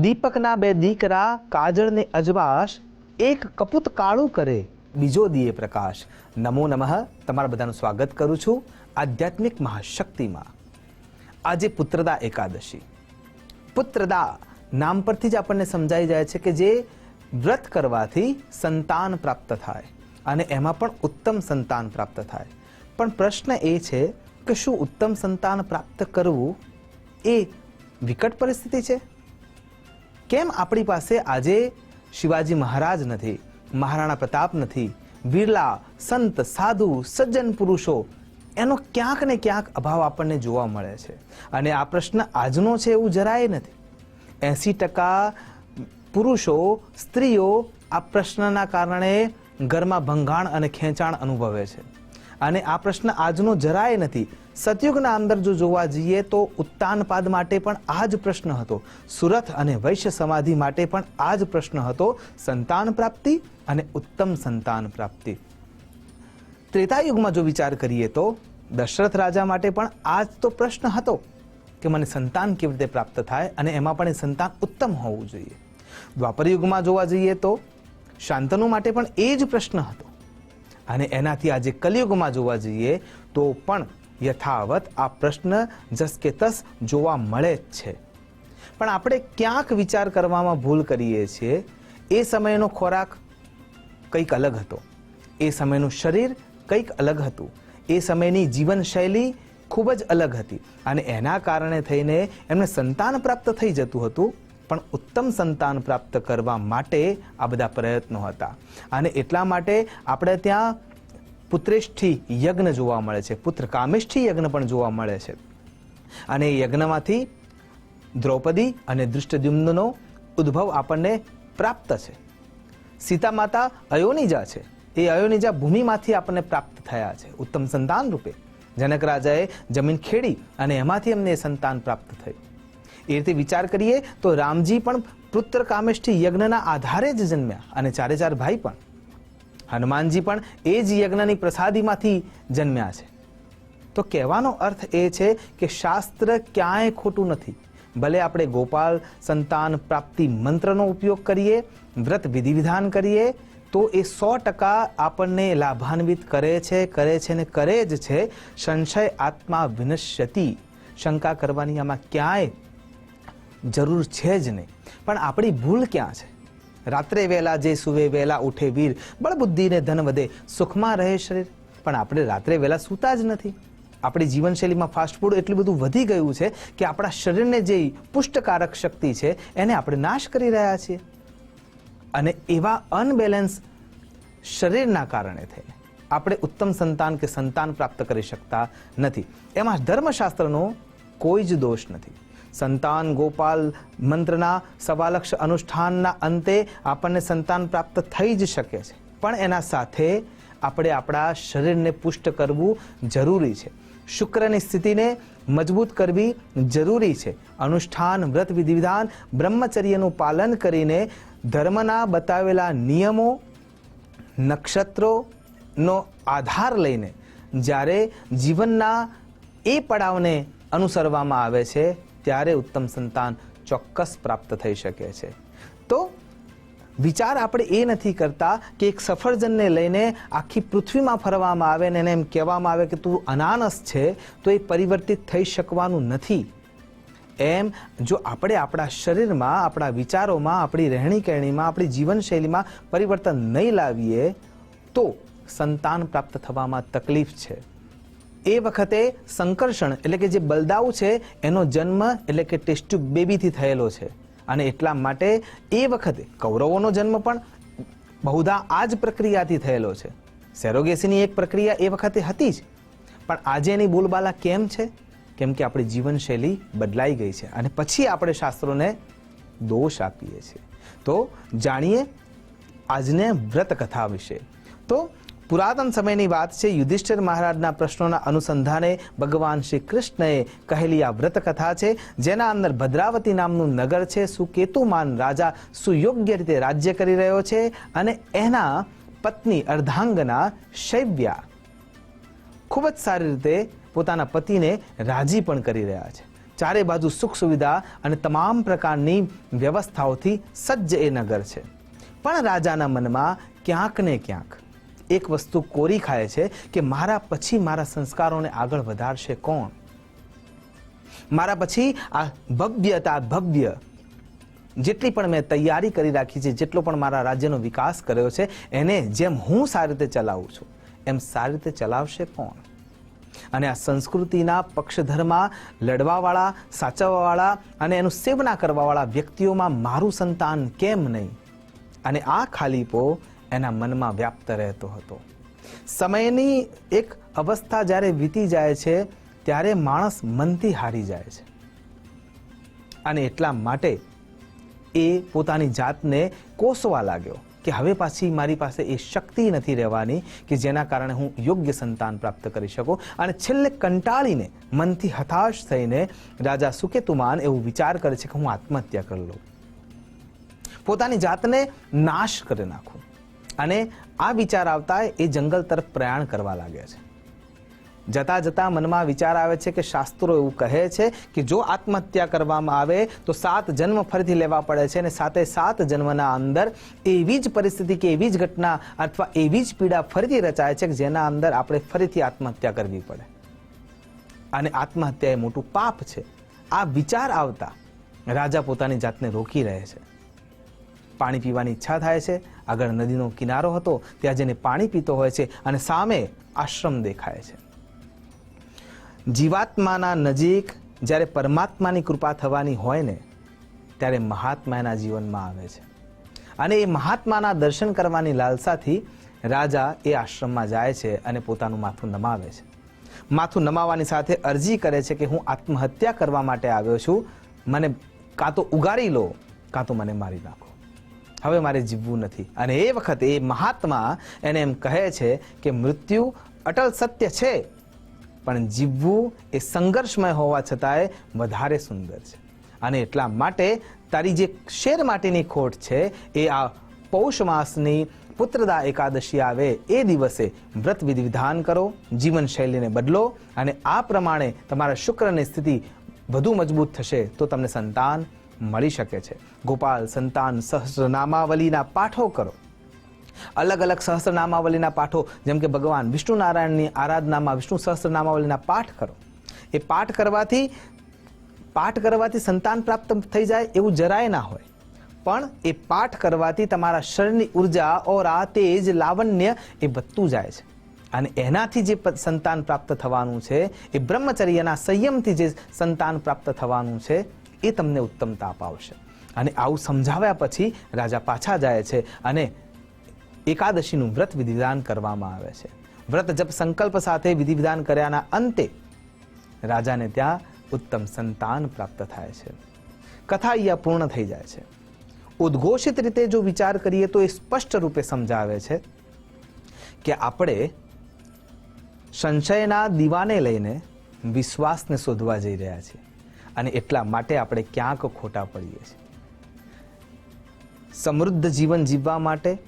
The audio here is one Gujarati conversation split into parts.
દીપકના બે દીકરા કાજળને અજવાશ, એક કપૂત કાળું કરે, બીજો દીએ પ્રકાશ. નમો નમઃ. તમારા બધાનું સ્વાગત કરું છું આધ્યાત્મિક મહાશક્તિમાં. આજે પુત્રદા એકાદશી. પુત્રદા નામ પરથી જ આપણને સમજાઈ જાય છે કે જે વ્રત કરવાથી સંતાન પ્રાપ્ત થાય અને એમાં પણ ઉત્તમ સંતાન પ્રાપ્ત થાય. પણ પ્રશ્ન એ છે કે શું ઉત્તમ સંતાન પ્રાપ્ત કરવું એ વિકટ પરિસ્થિતિ છે? કેમ આપણી પાસે આજે શિવાજી મહારાજ નથી, મહારાણા પ્રતાપ નથી, બિરલા, સંત, સાધુ, સજ્જન પુરુષો, એનો ક્યાંક ને ક્યાંક અભાવ આપણને જોવા મળે છે. અને આ પ્રશ્ન આજનો છે એવું જરાય નથી. એસી ટકા પુરુષો, સ્ત્રીઓ આ પ્રશ્નના કારણે ઘરમાં ભંગાણ અને ખેંચાણ અનુભવે છે. અને આ પ્રશ્ન આજનો જરાય નથી. સતયુગના અંદર જો જોવા જઈએ તો ઉત્તાનપાદ માટે પણ આ જ પ્રશ્ન હતો. સુરથ અને વૈશ્ય સમાધિ માટે પણ આ જ પ્રશ્ન હતો. સંતાન પ્રાપ્તિ અને ઉત્તમ સંતાન પ્રાપ્તિ. ત્રેતાયુગમાં જો વિચાર કરીએ તો દશરથ રાજા માટે પણ આ જ તો પ્રશ્ન હતો કે મને સંતાન કેવી રીતે પ્રાપ્ત થાય અને એમાં પણ એ સંતાન ઉત્તમ હોવું જોઈએ. દ્વાપરયુગમાં જોવા જઈએ તો શાંતનુ માટે પણ એ જ પ્રશ્ન હતો. અને એનાથી આજે કલિયુગમાં જોવા જઈએ તો પણ યથાવત આ પ્રશ્ન જસ કે તસ જોવા મળે જ છે. પણ આપણે ક્યાંક વિચાર કરવામાં ભૂલ કરીએ છીએ. એ સમયનો ખોરાક કંઈક અલગ હતો. એ સમયનું શરીર કંઈક અલગ હતું. એ સમયની જીવનશૈલી ખૂબ જ અલગ હતી અને એના કારણે થઈને એમને સંતાન પ્રાપ્ત થઈ જતું હતું. પણ ઉત્તમ સંતાન પ્રાપ્ત કરવા માટે આ બધા પ્રયત્નો હતા. અને એટલા માટે આપણે ત્યાં પુત્રેષ્ઠી યજ્ઞ જોવા મળે છે. પુત્ર કામેષ્ઠી યજ્ઞ પણ જોવા મળે છે. અને એ યજ્ઞમાંથી દ્રૌપદી અને દૃષ્ટદ્યુમ્નનો ઉદ્ભવ આપણને પ્રાપ્ત છે. સીતા માતા અયોનિજા છે. એ અયોનિજા ભૂમિમાંથી આપણને પ્રાપ્ત થયા છે. ઉત્તમ સંતાન રૂપે. જનક રાજાએ જમીન ખેડી અને એમાંથી એમને સંતાન પ્રાપ્ત થઈ. એ રીતે વિચાર કરીએ તો રામજી પણ પુત્ર કામેષ્ઠી યજ્ઞના આધારે જ જન્મ્યા અને ચારે ચાર ભાઈ પણ હનુમાનજી પણ એ જ યજ્ઞની પ્રસાદીમાંથી જન્મ્યા છે. તો કહેવાનો અર્થ એ છે કે શાસ્ત્ર ક્યાંય ખોટું નથી. ભલે આપણે ગોપાલ સંતાન પ્રાપ્તિ મંત્રનો ઉપયોગ કરીએ, વ્રત વિધિ વિધાન કરીએ, તો એ સો ટકા આપણને લાભાન્વિત કરે છે કરે છે ને કરે જ છે, સંશય આત્મા વિનશ્યતિ. શંકા કરવાની આમાં ક્યાંય જરૂર છે જ નહીં. પણ આપણી ભૂલ ક્યાં છે? રાત્રે વહેલા જે સુવે વહેલા ઉઠે વીર, બળબુદ્ધિને ધન વધે, સુખમાં રહે શરીર. પણ આપણે રાત્રે વહેલા સૂતા જ નથી. આપણી જીવનશૈલીમાં ફાસ્ટ ફૂડ એટલું બધું વધી ગયું છે કે આપણા શરીરને જે પુષ્ટકારક શક્તિ છે, એને આપણે નાશ કરી રહ્યા છીએ. અને એવા અનબેલેન્સ શરીરના કારણે થઈ આપણે ઉત્તમ સંતાન કે સંતાન પ્રાપ્ત કરી શકતા નથી. એમાં ધર્મશાસ્ત્રનો કોઈ જ દોષ નથી. સંતાન ગોપાલ મંત્રના સવાલક્ષ અનુષ્ઠાનના અંતે આપણને સંતાન પ્રાપ્ત થઈ જ શકે છે. પણ એના સાથે આપણે આપણા શરીરને પુષ્ટ કરવું જરૂરી છે. શુક્રની સ્થિતિને મજબૂત કરવી જરૂરી છે. અનુષ્ઠાન, વ્રત, વિધિવિધાન, બ્રહ્મચર્યનું પાલન કરીને ધર્મના બતાવેલા નિયમો નક્ષત્રોનો આધાર લઈને જ્યારે જીવનના એ પડાવને અનુસરવામાં આવે છે ત્યારે ઉત્તમ સંતાન ચોક્કસ પ્રાપ્ત થઈ શકે છે. તો વિચાર આપણે એ નથી કરતા કે એક સફરજનને લઈને આખી પૃથ્વીમાં ફરવામાં આવે ને એને એમ કહેવામાં આવે કે તું અનાનસ છે, તો એ પરિવર્તિત થઈ શકવાનું નથી. એમ જો આપણે આપણા શરીરમાં, આપણા વિચારોમાં, આપણી રહેણી કહેણીમાં આપણી જીવનશૈલીમાં પરિવર્તન નહીં લાવીએ, તો સંતાન પ્રાપ્ત થવામાં તકલીફ છે. એ વખતે સંકર્ષણ, એટલે કે જે બલદાવ છે, એનો જન્મ એટલે કે ટેસ્ટ્યુબ બેબીથી થયેલો છે. અને એટલા માટે એ વખતે કૌરવોનો જન્મ પણ બહુધા આ જ પ્રક્રિયાથી થયેલો છે. સેરોગેસીની એક પ્રક્રિયા એ વખતે હતી જ. પણ આજે એની બોલબાલા કેમ છે? કેમ કે આપણી જીવનશૈલી બદલાઈ ગઈ છે. અને પછી આપણે શાસ્ત્રોને દોષ આપીએ છીએ. તો જાણીએ આજને વ્રત કથા વિશે. તો પુરાતન સમયની વાત છે, યુધિષ્ઠિર મહારાજના પ્રશ્નોના અનુસંધાને ભગવાન શ્રી કૃષ્ણએ કહેલી આ વ્રત કથા છે, જેના અંદર ભદ્રાવતી નામનું નગર છે, સુકેતુમાન રાજા સુયોગ્ય રીતે રાજ્ય કરી રહ્યો છે અને એના પત્ની અર્ધાંગના શૈવ્યા ખૂબ જ સારી રીતે પોતાના પતિને રાજી પણ કરી રહ્યા છે. ચારે બાજુ સુખ સુવિધા અને તમામ પ્રકારની વ્યવસ્થાઓથી સજ્જ એ નગર છે. પણ રાજાના મનમાં ક્યાંક ને ક્યાંક એક વસ્તુ કોરી ખાય છે કે મારા પછી મારા સંસ્કારોને આગળ વધારશે કોણ? મારા પછી આ ભવ્યતા ભવ્ય જેટલી પણ મેં તૈયારી કરી રાખી છે, જેટલો પણ મારા રાજ્યનો વિકાસ કર્યો છે, એને જેમ હું સારી રીતે ચલાવું છું, એમ સારી રીતે ચલાવશે કોણ? અને આ સંસ્કૃતિના પક્ષધરમાં, લડવાવાળા, સાચવવાવાળા અને એનું સેવના કરવાવાળા વ્યક્તિઓમાં મારું સંતાન કેમ નહીં? અને આ ખાલીપો એના મનમાં વ્યાપ્ત રહેતો હતો. સમયની એક અવસ્થા જ્યારે વીતી જાય છે, ત્યારે માણસ મનથી હારી જાય છે. અને એટલા માટે એ પોતાની જાતને કોસવા લાગ્યો કે હવે પાછી મારી પાસે એ શક્તિ નથી રહેવાની કે જેના કારણે હું યોગ્ય સંતાન પ્રાપ્ત કરી શકું. અને છેલ્લે કંટાળીને મનથી હતાશ થઈને રાજા સુકેતુમાન એવું વિચાર કરે છે કે હું આત્મહત્યા કરી લઉં. પોતાની જાતને નાશ કરી નાખું. અને આ વિચાર આવતા એ જંગલ તરફ પ્રયાણ કરવા લાગ્યા છે. જતા જતા મનમાં વિચાર આવે છે કે શાસ્ત્રો એવું કહે છે કે જો આત્મહત્યા કરવામાં આવે તો સાત જન્મ ફરીથી લેવા પડે છે અને સાથે સાત જન્મના અંદર એવી જ પરિસ્થિતિ કે એવી જ ઘટના અથવા એવી જ પીડા ફરીથી રચાય છે કે જેના અંદર આપણે ફરીથી આત્મહત્યા કરવી પડે. અને આત્મહત્યા એ મોટું પાપ છે. આ વિચાર આવતા રાજા પોતાની જાતને રોકી રહે છે. પાણી પીવાની ઈચ્છા થાય છે. આગળ નદીનો કિનારો હતો, ત્યાં જેને પાણી પીતો હોય છે અને સામે આશ્રમ દેખાય છે. જીવાત્માના નજીક જ્યારે પરમાત્માની કૃપા થવાની હોય ને, ત્યારે મહાત્મા એના જીવનમાં આવે છે. અને એ મહાત્માના દર્શન કરવાની લાલસાથી રાજા એ આશ્રમમાં જાય છે અને પોતાનું માથું નમાવે છે. માથું નમાવવાની સાથે અરજી કરે છે કે હું આત્મહત્યા કરવા માટે આવ્યો છું. મને કાં તો ઉગારી લો, કાં તો મને મારી નાખો. હવે મારે જીવવું નથી. અને એ વખતે એ મહાત્મા એને એમ કહે છે કે મૃત્યુ અટલ સત્ય છે, પણ જીવવું એ સંઘર્ષમય હોવા છતાંય વધારે સુંદર છે. અને એટલા માટે તારી જે શેર માટેની ખોટ છે, એ આ પૌષ માસની પુત્રદા એકાદશી આવે એ દિવસે વ્રત વિધિ વિધાન કરો જીવનશૈલીને બદલો અને આ પ્રમાણે તમારા શુક્રની સ્થિતિ વધુ મજબૂત થશે તો તમને સંતાન મળી શકે છે. ગોપાલ, સંતાન સહસ્રનામાવલીના પાઠો કરો. અલગ અલગ સહસ્રનામાવલીના પાઠો, જેમ કે ભગવાન વિષ્ણુ નારાયણની આરાધનામાં વિષ્ણુ સહસ્રનામાવલીના પાઠ કરો. એ પાઠ કરવાથી પાઠ કરવાથી સંતાન પ્રાપ્ત થઈ જાય એવું જરાય ના હોય. પણ એ પાઠ કરવાથી તમારા શરીરની ઊર્જા, ઓરા, તેજ, લાવણ્ય એ વધતું જાય છે. અને એનાથી જે સંતાન પ્રાપ્ત થવાનું છે, એ બ્રહ્મચર્યના સંયમથી જે સંતાન પ્રાપ્ત થવાનું છે એ તમને ઉત્તમ તાપ આવશે. અને આવું સમજાવ્યા પછી રાજા પાછા જાય છે અને એકાદશીનું વ્રત વિધિવિધાન કરવામાં આવે છે. વ્રત જપ સંકલ્પ સાથે વિધિવિધાન કર્યાના અંતે રાજાને ત્યાં ઉત્તમ સંતાન પ્રાપ્ત થાય છે. કથા અહીંયા પૂર્ણ થઈ જાય છે. ઉદ્ઘોષિત રીતે જો વિચાર કરીએ તો એ સ્પષ્ટ રૂપે સમજાવે છે કે આપણે સંશયના દીવાને લઈને વિશ્વાસને શોધવા જઈ રહ્યા છીએ. અને એટલા માટે આપણે ક્યાંક ખોટા પડીએ છીએ. સમૃદ્ધ જીવન જીવવા માટે,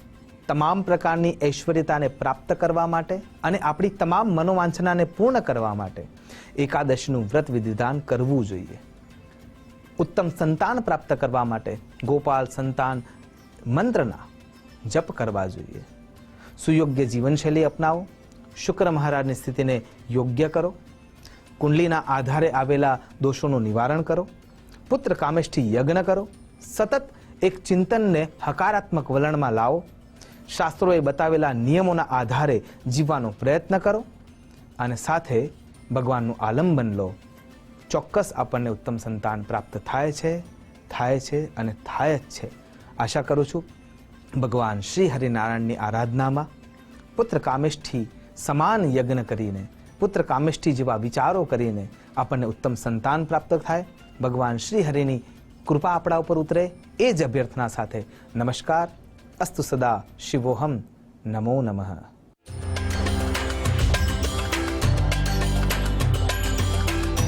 તમામ પ્રકારની ઐશ્વર્યતાને પ્રાપ્ત કરવા માટે અને આપણી તમામ મનોવાંછનાને પૂર્ણ કરવા માટે એકાદશીનું વ્રત વિધિધાન કરવું જોઈએ. ઉત્તમ સંતાન પ્રાપ્ત કરવા માટે ગોપાલ સંતાન મંત્રના જપ કરવા જોઈએ. સુયોગ્ય જીવનશૈલી અપનાવો. શુક્ર મહારાજની સ્થિતિને યોગ્ય કરો. કુંડલીના આધારે આવેલા દોષોનું નિવારણ કરો. પુત્ર કામેષ્ઠી યજ્ઞ કરો. સતત એક ચિંતનને હકારાત્મક વલણમાં લાવો. શાસ્ત્રોએ બતાવેલા નિયમોના આધારે જીવવાનો પ્રયત્ન કરો અને સાથે ભગવાનનું આલંબન લો. ચોક્કસ આપણને ઉત્તમ સંતાન પ્રાપ્ત થાય છે થાય છે અને થાય જ છે. આશા કરું છું ભગવાન શ્રી હરિનારાયણની આરાધનામાં પુત્ર કામેષ્ઠી સમાન યજ્ઞ કરીને પુત્ર કામેષ્ઠી જેવા વિચારો કરીને આપણને ઉત્તમ સંતાન પ્રાપ્ત થાય. ભગવાન શ્રી હરિની કૃપા આપણા ઉપર ઉતરે. એ જ અભ્યર્થના સાથે નમસ્કાર. અસ્તુ સદા શિવોહમ નમો નમઃ.